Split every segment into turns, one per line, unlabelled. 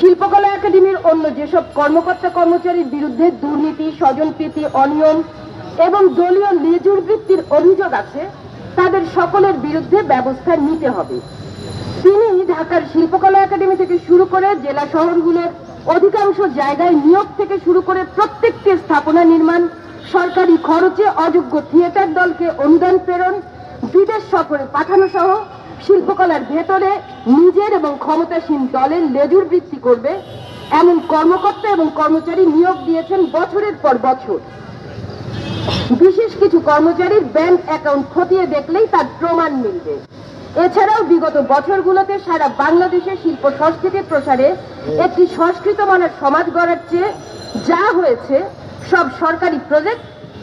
শিল্পকলা একাডেমির অন্য যেসব কর্মকর্তা কর্মচারীর বিরুদ্ধে দুর্নীতি, স্বজনপ্রীতি, অনিয়ম এবং দলীয় বৃত্তির অভিযোগ আছে, তাদের সকলের বিরুদ্ধে ব্যবস্থা নিতে হবে। তিনি ঢাকার শিল্পকলা একাডেমি থেকে শুরু করে জেলা শহরগুলোর অধিকাংশ জায়গায় নিয়োগ থেকে শুরু করে প্রত্যেকটি স্থাপনা নির্মাণ, সরকারি খরচে অযোগ্য থিয়েটার দলকে অনুদান প্রেরণ, বিদেশ সফরে পাঠানো সহ শিল্পকলার ভেতরে নিজের এবং ক্ষমতাসীন দলের লেজুর বৃত্তি করবে, এমন কর্মকর্তা এবং কর্মচারী নিয়োগ দিয়েছেন বছরের পর বছর। বিশেষ কিছু কর্মচারীর ব্যাংক অ্যাকাউন্ট খতিয়ে দেখলেই তার প্রমাণ মিলবে। এছাড়াও বিগত বছরগুলোতে সারা বাংলাদেশে শিল্প সংস্কৃতির প্রসারে একটি সংস্কৃত মানের সমাজ গড়ার চেয়ে যা হয়েছে, সব সরকারি প্রজেক্ট,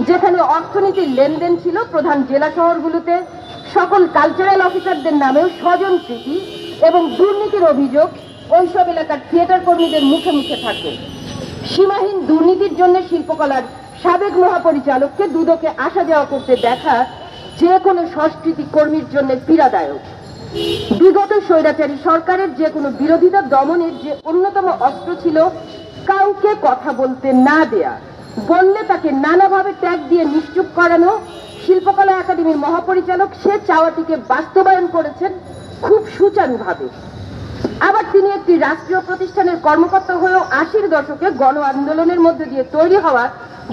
যেখানে অর্থনীতির লেনদেন ছিল প্রধান জেলা শহরগুলোতে সকল কালচারাল অফিসারদের নামেও স্বজন প্রীতি এবং দুর্নীতির অভিযোগ ওইসব এলাকার থিয়েটার কর্মীদের মুখে মুখে থাকে। সীমাহীন দুর্নীতির জন্য শিল্পকলার সাবেক মহাপরিচালককে দুদকে আসা যাওয়া করতে দেখা যে কোনো সংস্কৃতি কর্মীর জন্য পীড়াদায়ক। বিগত স্বৈরাচারী সরকারের যে কোনো বিরোধিতা দমনের যে অন্যতম অস্ত্র ছিল, কাউকে কথা বলতে না দেয়া, বললে তাকে নানাভাবে ট্যাগ দিয়ে নিশ্চুপ করানো শিল্পকলা একাডেমির মহাপরিচালক সে চাওয়াটিকে বাস্তবায়ন করেছেন খুব সুচারুভাবে। আবার তিনি একটি রাষ্ট্রীয় প্রতিষ্ঠানের কর্মকর্তা হয়েও আশির দশকে গণ আন্দোলনের মধ্যে দিয়ে তৈরি হওয়া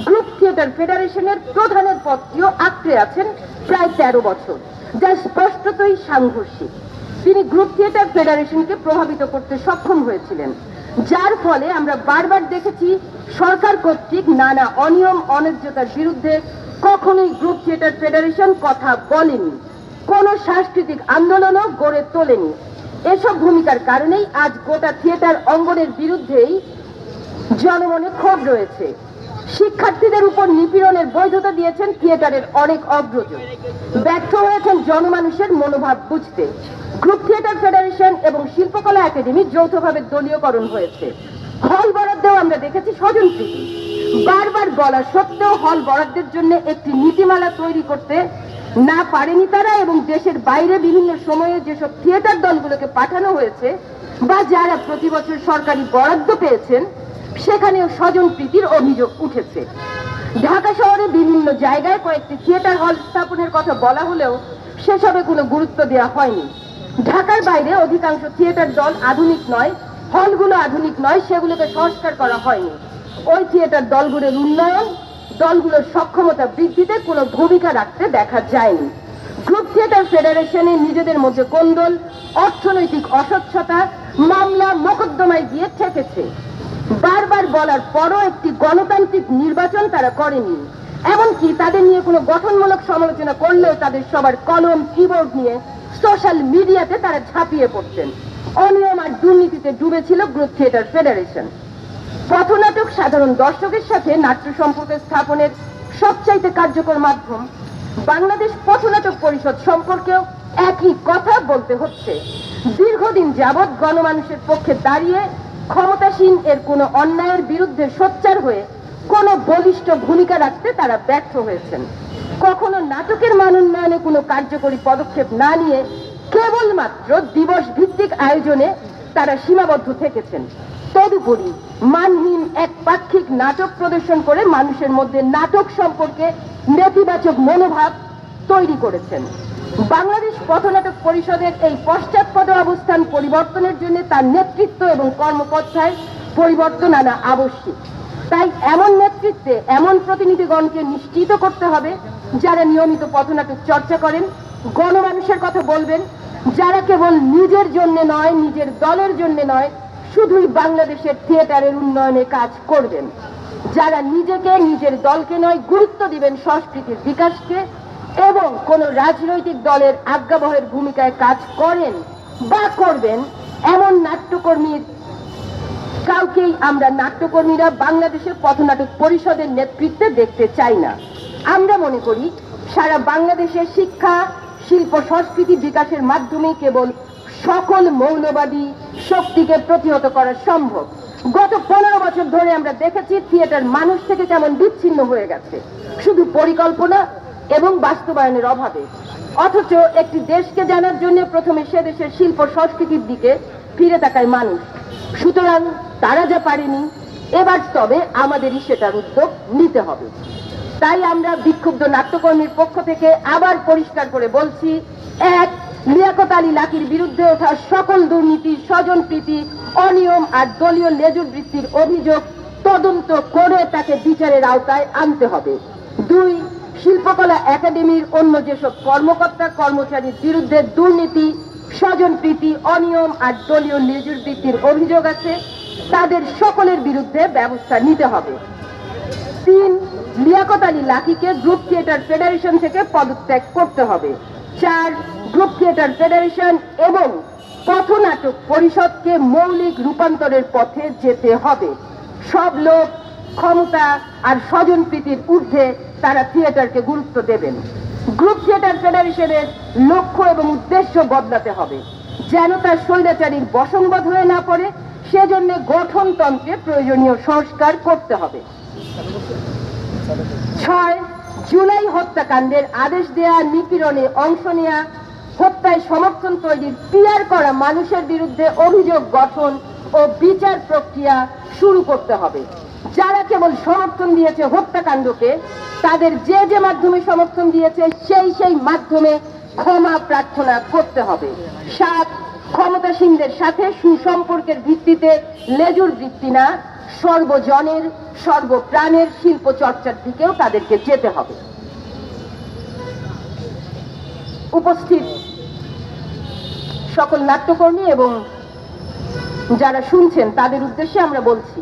গ্রুপ থিয়েটার ফেডারেশনের প্রধানের পদটিও আঁকড়ে আছেন প্রায় তেরো বছর, যা স্পষ্টতই সাংঘর্ষিক। তিনি গ্রুপ থিয়েটার ফেডারেশনকে প্রভাবিত করতে সক্ষম হয়েছিলেন, যার ফলে আমরা বারবার দেখেছি সরকার কর্তৃক নানা অনিয়ম অন্যায্যতার বিরুদ্ধে কখনোই গ্রুপ থিয়েটার ফেডারেশন কথা বলেনি। কোনো সাংস্কৃতিক আন্দোলনও গড়ে তোলেনি। এসব ভূমিকার কারণেই আজ গোটা থিয়েটার অঙ্গনের বিরুদ্ধেই জনমনে ক্ষোভ রয়েছে। শিক্ষার্থীদের উপর নিপীড়নের বৈধতা দিয়েছেন থিয়েটারের অনেক অগ্রজ। ব্যর্থ হয়েছেন জনমানুষের মনোভাব বুঝতে। গ্রুপ থিয়েটার ফেডারেশন এবং শিল্পকলা একাডেমি যৌথভাবে দলীয়করণ হয়েছে। হল বরাদ্দেও আমরা দেখেছি স্বজন প্রীতি। বারবার বলা সত্ত্বেও হল বরাদ্দের জন্য একটি নীতিমালা তৈরি করতে না পারেনি তারা এবং দেশের বাইরে বিভিন্ন সময়ে যেসব থিয়েটার দলগুলোকে পাঠানো হয়েছে বা যারা প্রতি বছর সরকারি বরাদ্দ পেয়েছেন, সেখানেও স্বজন প্রীতির অভিযোগ উঠেছে। ঢাকা শহরে বিভিন্ন জায়গায় কয়েকটি থিয়েটার হল স্থাপনের কথা বলা হলেও সেসবে কোনো গুরুত্ব দেওয়া হয়নি। ঢাকার বাইরে অধিকাংশ থিয়েটার দল আধুনিক নয়, হলগুলো আধুনিক নয়, সেগুলোকে সংস্কার করা হয়নি। ওই থিয়েটার দলগুলোর উন্নয়ন, দলগুলোর সক্ষমতা বৃদ্ধিতে কোনো ভূমিকা রাখতে দেখা যায়নি। গ্রুপ থিয়েটার ফেডারেশনে নিজেদের মধ্যে কোন্দল, অর্থনৈতিক অস্বচ্ছতা, মামলা মোকদ্দমায় গিয়ে ঠেকেছে। বারবার বলার পরও একটি গণতান্ত্রিক নির্বাচন তারা করেনি। এমনকি তাদের নিয়ে কোনো গঠনমূলক সমালোচনা করলেও তাদের সবার কলম, কিবোর্ড নিয়ে সোশ্যাল মিডিয়াতে তারা ঝাঁপিয়ে পড়ছেন অনিয়ম আর দুর্নীতিতে ডুবেছিল গ্রুপ থিয়েটার ফেডারেশন। পথনাটক সাধারণ দর্শকের সাথে নাট্য সম্পর্ক স্থাপনের সবচাইতে কার্যকর মাধ্যম বাংলাদেশ পথনাটক পরিষদ সম্পর্কেও একই কথা বলতে হচ্ছে। দীর্ঘদিন যাবৎ গণমানুষের পক্ষে দাঁড়িয়ে ক্ষমতাসীন এর কোনো অন্যায়ের বিরুদ্ধে সোচ্চার হয়ে কোনো বলিষ্ঠ ভূমিকা রাখতে তারা ব্যর্থ হয়েছেন। কখনো নাটকের মান উন্নয়নে কোনো কার্যকরী পদক্ষেপ না নিয়ে কেবলমাত্র দিবস ভিত্তিক আয়োজনে তারা সীমাবদ্ধ থেকেছেন। তদুপরি মানহীন এক পাক্ষিক নাটক প্রদর্শন করে মানুষের মধ্যে নাটক সম্পর্কে নেতিবাচক মনোভাব তৈরি করেছেন। বাংলাদেশ পথনাটক পরিষদের এই পশ্চাৎপদ অবস্থান পরিবর্তনের জন্য তার নেতৃত্ব এবং কর্মপন্থায় পরিবর্তন আনা আবশ্যিক। তাই এমন নেতৃত্বে এমন প্রতিনিধিগণকে নিশ্চিত করতে হবে যারা নিয়মিত পথনাটক চর্চা করেন, গণমানুষের কথা বলবেন, যারা কেবল নিজের জন্য নয়, নিজের দলের জন্য নয় শুধুই বাংলাদেশের থিয়েটারের উন্নয়নে কাজ করবেন। যারা নিজেকে, নিজের দলকে নয়, গুরুত্ব দিবেন সংস্কৃতির বিকাশকে এবং কোন রাজনৈতিক দলের আজ্ঞাবহের ভূমিকায় কাজ করেন বা করবেন, এমন নাট্যকর্মীর কাউকেই আমরা নাট্যকর্মীরা বাংলাদেশের পথনাটক পরিষদের নেতৃত্বে দেখতে চাই না। আমরা মনে করি, সারা বাংলাদেশের শিক্ষা, শিল্প, সংস্কৃতি বিকাশের মাধ্যমে কেবল সকল মৌলবাদী শক্তিকে প্রতিহত করা সম্ভব। গত পনেরো বছর ধরে আমরা দেখেছি থিয়েটার মানুষ থেকে কেমন বিচ্ছিন্ন হয়ে গেছে। শুধু পরিকল্পনা এবং বাস্তবায়নের অভাবে। অথচ একটি দেশকে জানার জন্য প্রথমে সে দেশের শিল্প সংস্কৃতির দিকে ফিরে তাকায় মানুষ। সুতরাং তারা যা পারেনি, এবার তবে আমাদেরই সেটার উদ্যোগ নিতে হবে। তাই আমরা বিক্ষুব্ধ নাট্যকর্মীর পক্ষ থেকে আবার পরিষ্কার করে বলছি, এক লিয়াকত আলী লাকির বিরুদ্ধে ওঠা সকল দুর্নীতি স্বজনপ্রীতি অনিয়ম আর দলীয় লেজুর বৃত্তির অভিযোগ তদন্ত করে তাকে বিচারের আওতায় আনতে হবে। দুই, শিল্পকলা একাডেমির অন্য যেসব কর্মকর্তা কর্মচারীর বিরুদ্ধে দুর্নীতি স্বজনপ্রীতি অনিয়ম আর দলীয় লেজুর বৃত্তির অভিযোগ আছে, তাদের সকলের বিরুদ্ধে ব্যবস্থা নিতে হবে। তিন, লিয়াকত আলী লাকিকে গ্রুপ থিয়েটার ফেডারেশন থেকে পদত্যাগ করতে হবে। চার গ্রুপ থিয়েটার ফেডারেশন এবং পথনাটক পরিষদকে মৌলিক রূপান্তরের পথে যেতে হবে। সব লোক, ক্ষমতা আর স্বজনপ্রীতির ঊর্ধ্বে তারা থিয়েটারকে গুরুত্ব দেবেন। গ্রুপ থিয়েটার ফেডারেশনের লক্ষ্য এবং উদ্দেশ্য বদলাতে হবে। যেন তার স্বৈরাচারীর বসংবাদ হয়ে না পড়ে, সেজন্য গঠনতন্ত্রে প্রয়োজনীয় সংস্কার করতে হবে। ছয়, জুলাই হত্যাকাণ্ডের আদেশ দেয়া নিপীড়নে অংশ নেয়া হত্যায় সমর্থন তৈরির পিয়ার করা মানুষের বিরুদ্ধে অভিযোগ গঠন ও বিচার প্রক্রিয়া শুরু করতে হবে। যারা কেবল সমর্থন দিয়েছে হত্যাকাণ্ডকে, তাদের যে যে মাধ্যমে সমর্থন দিয়েছে, সেই সেই মাধ্যমে ক্ষমা প্রার্থনা করতে হবে। সাত, ক্ষমতাসীনদের সাথে সুসম্পর্কের ভিত্তিতে লেজুর বৃত্তি না, সর্বজনের, সর্বপ্রাণের শিল্প চর্চার দিকেও তাদেরকে যেতে হবে। উপস্থিত সকল নাট্যকর্মী এবং যারা শুনছেন, তাদের উদ্দেশ্যে আমরা বলছি,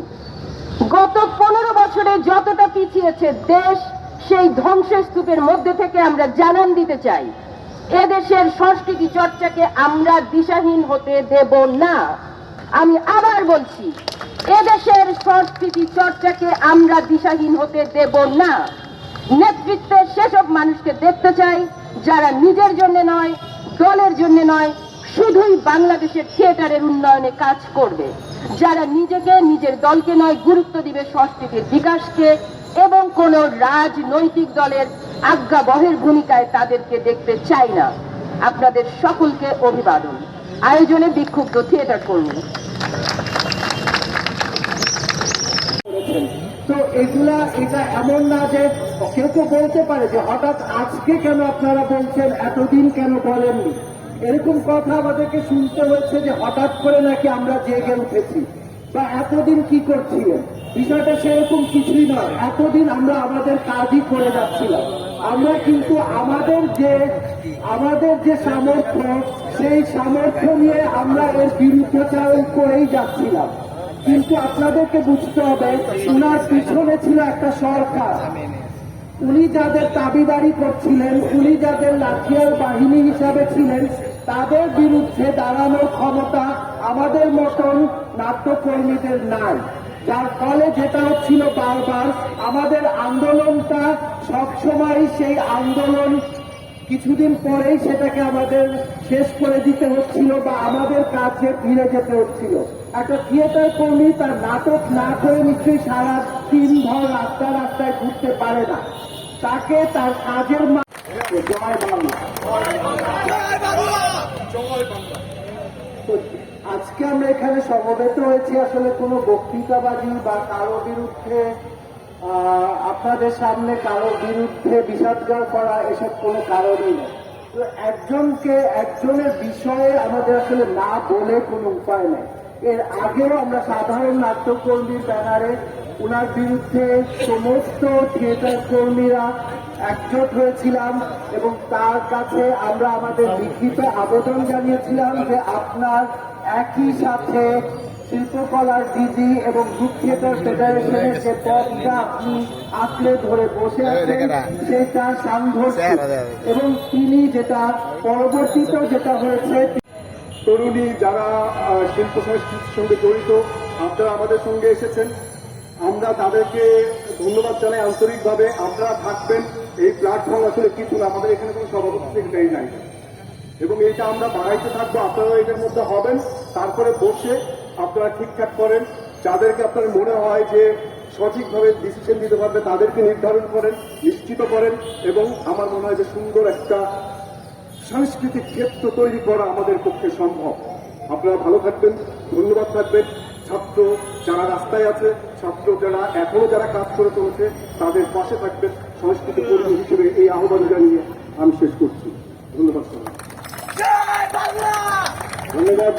গত পনেরো বছরে যতটা পিছিয়েছে দেশ, সেই ধ্বংসস্তূপের মধ্যে থেকে আমরা জানান দিতে চাই, এদেশের সংস্কৃতি চর্চাকে আমরা দিশাহীন হতে দেব না। আমি আবার বলছি, এদেশের সংস্কৃতি চর্চাকে আমরা দিশাহীন হতে দেব না। নেতৃত্বের সেসব মানুষকে দেখতে চাই যারা নিজের জন্য নয়, দলের জন্য নয়, শুধুই বাংলাদেশের থিয়েটারের উন্নয়নে কাজ করবে। যারা নিজেকে, নিজের দলকে নয়, গুরুত্ব দিবে সংস্কৃতির বিকাশকে এবং কোন রাজনৈতিক দলের আজ্ঞাবহের ভূমিকায় তাদেরকে দেখতে চাই না। আপনাদের সকলকে অভিবাদন। আয়োজনে বিক্ষুব্ধ থিয়েটার কর্মী।
তো এগুলা, এটা এমন না যে কেউ কেউ বলতে পারে যে হঠাৎ আজকে কেন আপনারা বলছেন, এতদিন কেন বলেননি? এরকম কথা আমাদেরকে শুনতে হচ্ছে যে হঠাৎ করে নাকি আমরা জেগে উঠেছি। বা এতদিন কি করছিলেন? বিষয়টা সেরকম কিছুই নয়। এতদিন আমরা আমাদের কাজই করে যাচ্ছিলাম। আমরা কিন্তু আমাদের যে আমাদের যে সামর্থ্য, সেই সামর্থ্য নিয়ে আমরা এর বিরুদ্ধাচারণ করেই যাচ্ছিলাম। কিন্তু আপনাদেরকে বুঝতে হবে, উনার পিছনে ছিল একটা সরকার। উনি যাদের দাবিদারি করছিলেন, উনি যাদের লাঠিয়ার বাহিনী হিসাবে ছিলেন, তাদের বিরুদ্ধে দাঁড়ানোর ক্ষমতা আমাদের মতন নাট্যকর্মীদের নাই। যার ফলে যেটা হচ্ছিল বারবার, আমাদের আন্দোলনটা সবসময় সেই আন্দোলন, কিছুদিন পরেই সেটাকে আমাদের শেষ করে দিতে হচ্ছিল বা আমাদের কাছে ফিরে যেতে হচ্ছিল। একটা থিয়েটার কর্মী তার নাটক না করে নিশ্চয়ই সারা দিন ভর রাস্তা রাস্তায় ঘুরতে পারে না। তাকে তার কাজের আজকে আমরা এখানে সমবেত হয়েছি। আসলে কোনো বক্তৃতাবাজি বা কারও বিরুদ্ধে আপনাদের সামনে কারও বিরুদ্ধে বিষাদগার করা এসব কোনো কারণই নেই। তো একজনকে একজনের বিষয়ে আমাদের আসলে না বলে কোনো উপায় নেই। এর আগেও আমরা সাধারণ নাট্যকর্মীর ব্যানারে ওনার বিরুদ্ধে সমস্ত থিয়েটার কর্মীরা একজোট হয়েছিলাম এবং তার কাছে আমরা আমাদের লিখিত আবেদন জানিয়েছিলাম যে আপনার একই সাথে শিল্পকলার দিদি এবং গ্রুপ থিয়েটার ফেডারেশনের যে পদটা আপনি আঁকড়ে ধরে বসে আছেন সেটা সাংঘর্ষিক এবং তিনি যেটা পরবর্তীতেও যেটা হয়েছে
তরুণী যারা শিল্প সংস্কৃতির সঙ্গে জড়িত, আপনারা আমাদের সঙ্গে এসেছেন। আমরা তাদেরকে ধন্যবাদ জানাই আন্তরিকভাবে। আপনারা থাকবেন, এই প্ল্যাটফর্ম আসলে কিছু না, আমাদের এখানে কোনো সভাপতি নাই। এবং এইটা আমরা বাড়াইতে থাকব আপনারা এটার মধ্যে হবেন। তারপরে বসে আপনারা ঠিকঠাক করেন। যাদেরকে আপনার মনে হয় যে সঠিকভাবে ডিসিশন দিতে পারবে, তাদেরকে নির্ধারণ করেন, নিশ্চিত করেন। এবং আমার মনে হয় যে সুন্দর একটা সাংস্কৃতিক ক্ষেত্র তৈরি করা আমাদের পক্ষে সম্ভব। আপনারা ভালো থাকবেন ধন্যবাদ থাকবেন। ছাত্র যারা রাস্তায় আছে ছাত্র যারা এখনও যারা কাজ করে চলেছে তাদের পাশে থাকবেন। সংস্কৃতি কর্মী হিসেবে এই আহ্বান জানিয়ে আমি শেষ করছি। ধন্যবাদ সবাই ধন্যবাদ।